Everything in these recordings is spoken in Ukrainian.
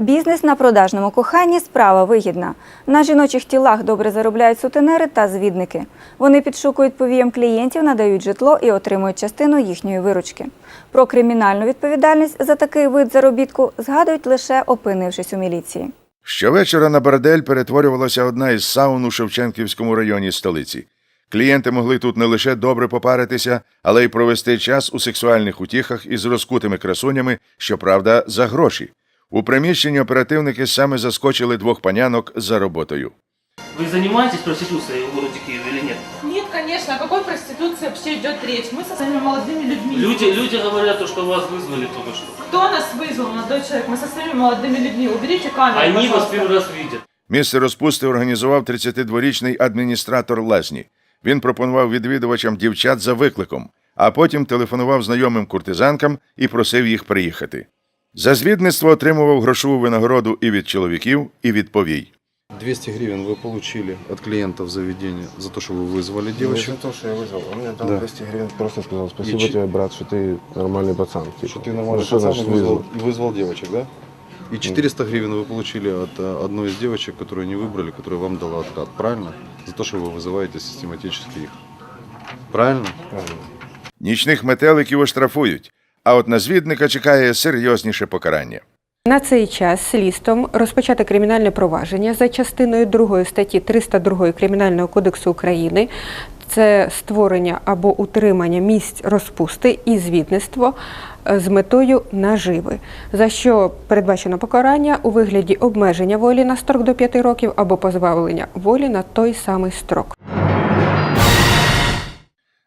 Бізнес на продажному коханні справа вигідна. На жіночих тілах добре заробляють сутенери та звідники. Вони підшукують повіям клієнтів, надають житло і отримують частину їхньої виручки. Про кримінальну відповідальність за такий вид заробітку згадують лише опинившись у міліції. Щовечора на бордель перетворювалася одна із саун у Шевченківському районі столиці. Клієнти могли тут не лише добре попаритися, але й провести час у сексуальних утіхах із розкутими красунями, щоправда, за гроші. У приміщенні оперативники саме заскочили двох панянок за роботою. Вы занимаетесь проституцией в городе Киеве или нет? Нет, конечно, о какой проституции вообще идет речь? Мы со своими молодыми людьми. Люди, люди говорят, то, что вас вызвали только что. Кто нас вызвал, молодой человек? Мы со своими молодыми людьми. Уберите камеру, Они вас пожалуйста. первый раз видят. Місце розпусти організував 32-річний адміністратор Лазні. Він пропонував відвідувачам дівчат за викликом, а потім телефонував знайомим куртизанкам і просив їх приїхати. За звідництво отримував грошову винагороду і від чоловіків, і від повій. 200 гривен вы получили от клиентов заведения за то, что вы вызвали Не девочек. за то, что я вызвал. Он мне дал Да. 200 гривен, просто сказал, спасибо Ничего. тебе, брат, что ты нормальный пацан. Типа. Что ты нормальный Ну, что пацан значит и вызвал, вызвал? и вызвал девочек, да? И 400 гривен вы получили от э, одной из девочек, которую не выбрали, которая вам дала откат, правильно? За то, что вы вызываете систематически их. Правильно? Правильно. Нічних метеликів оштрафують, а от на звідника чекає серйозніше покарання. На цей час слідством розпочати кримінальне провадження за частиною 2 статті 302 Кримінального кодексу України. Це створення або утримання місць розпусти і звідництво е, з метою наживи, за що передбачено покарання у вигляді обмеження волі на строк до 5 років або позбавлення волі на той самий строк.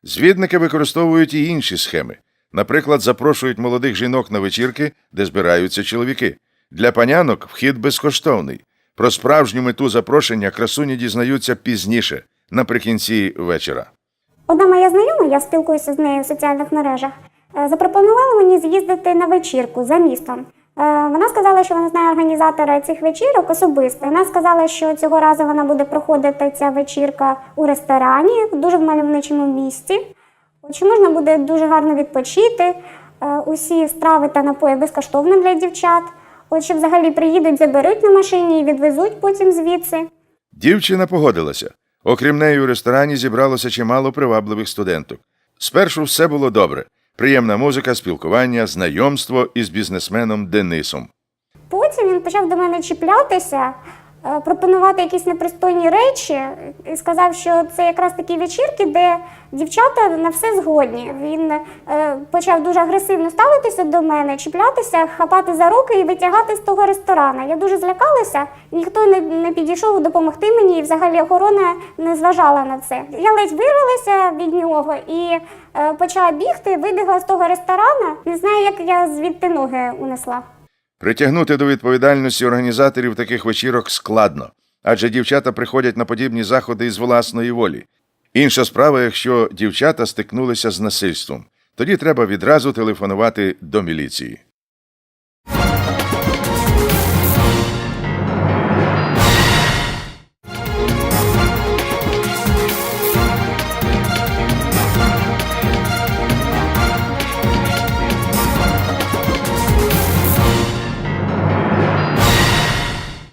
Звідники використовують і інші схеми. Наприклад, запрошують молодих жінок на вечірки, де збираються чоловіки. Для панянок вхід безкоштовний. Про справжню мету запрошення красуні дізнаються пізніше, наприкінці вечора. Одна моя знайома, я спілкуюся з нею в соціальних мережах, е, запропонувала мені з'їздити на вечірку за містом. Е, Вона сказала, що вона знає організатора цих вечірок особисто. Вона сказала, що цього разу вона буде проходити ця вечірка у ресторані, в дуже мальовничому місці. Що можна буде дуже гарно відпочити. Е, Усі страви та напої безкоштовно для дівчат. От що взагалі приїдуть, заберуть на машині і відвезуть потім звідси. Дівчина погодилася. Окрім неї, у ресторані зібралося чимало привабливих студенток. Спершу все було добре: приємна музика, спілкування, знайомство із бізнесменом Денисом. Потім він почав до мене чіплятися, пропонувати якісь непристойні речі і сказав, що це якраз такі вечірки, де дівчата на все згодні. Він е, почав дуже агресивно ставитися до мене, чіплятися, хапати за руки і витягати з того ресторану. Я дуже злякалася, ніхто не, не підійшов допомогти мені, і взагалі охорона не зважала на це. Я ледь вирвалася від нього і е, почала бігти, вибігла з того ресторану. Не знаю, як я звідти ноги унесла. Притягнути до відповідальності організаторів таких вечірок складно, адже дівчата приходять на подібні заходи із власної волі. Інша справа, якщо дівчата стикнулися з насильством, тоді треба відразу телефонувати до міліції.